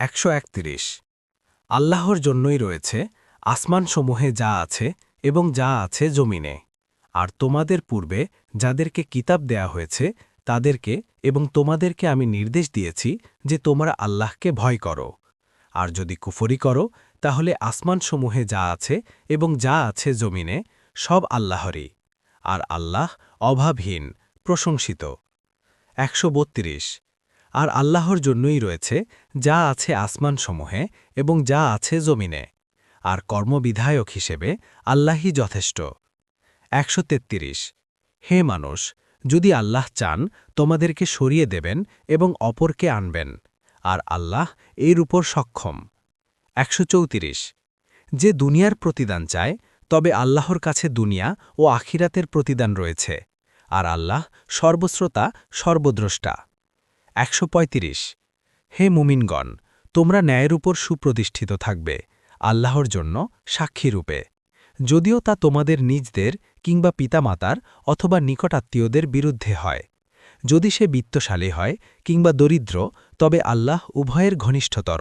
একশো একত্রিশ। আল্লাহর জন্যই রয়েছে আসমানসমূহে যা আছে এবং যা আছে জমিনে। আর তোমাদের পূর্বে যাদেরকে কিতাব দেয়া হয়েছে, তাদেরকে এবং তোমাদেরকে আমি নির্দেশ দিয়েছি যে তোমরা আল্লাহকে ভয় করো। আর যদি কুফরি করো, তাহলে আসমানসমূহে যা আছে এবং যা আছে জমিনে, সব আল্লাহরই। আর আল্লাহ অভাবহীন, প্রশংসিত। একশো বত্রিশ। আর আল্লাহর জন্যই রয়েছে যা আছে আসমানসমূহে এবং যা আছে জমিনে। আর কর্মবিধায়ক হিসেবে আল্লাহই যথেষ্ট। একশো হে মানুষ, যদি আল্লাহ চান, তোমাদেরকে সরিয়ে দেবেন এবং অপরকে আনবেন, আর আল্লাহ এর উপর সক্ষম। একশো যে দুনিয়ার প্রতিদান চায়, তবে আল্লাহর কাছে দুনিয়া ও আখিরাতের প্রতিদান রয়েছে, আর আল্লাহ সর্বশ্রোতা সর্বদ্রষ্টা। একশো পঁয়ত্রিশ। হে মুমিনগণ, তোমরা ন্যায়ের উপর সুপ্রতিষ্ঠিত থাকবে, আল্লাহর জন্য সাক্ষীরূপে যদিও তা তোমাদের নিজদের কিংবা পিতামাতার অথবা নিকটাত্মীয়দের বিরুদ্ধে হয়। যদি সে বিত্তশালী হয় কিংবা দরিদ্র, তবে আল্লাহ উভয়ের ঘনিষ্ঠতর।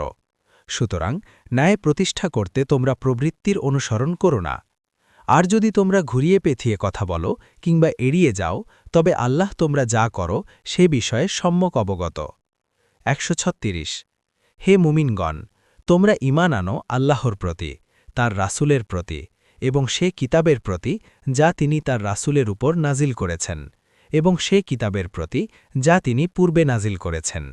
সুতরাং ন্যায় প্রতিষ্ঠা করতে তোমরা প্রবৃত্তির অনুসরণ করো না। আর যদি তোমরা ঘুরিয়ে পেথিয়ে কথা বলো কিংবা এড়িয়ে যাও, তবে আল্লাহ তোমরা যা করো সে বিষয়ে সম্যক অবগত। একশো হে মুমিনগণ, তোমরা ইমান আনো আল্লাহর প্রতি, তার রাসূলের প্রতি এবং সে কিতাবের প্রতি যা তিনি তার রাসূলের উপর নাজিল করেছেন এবং সে কিতাবের প্রতি যা তিনি পূর্বে নাজিল করেছেন।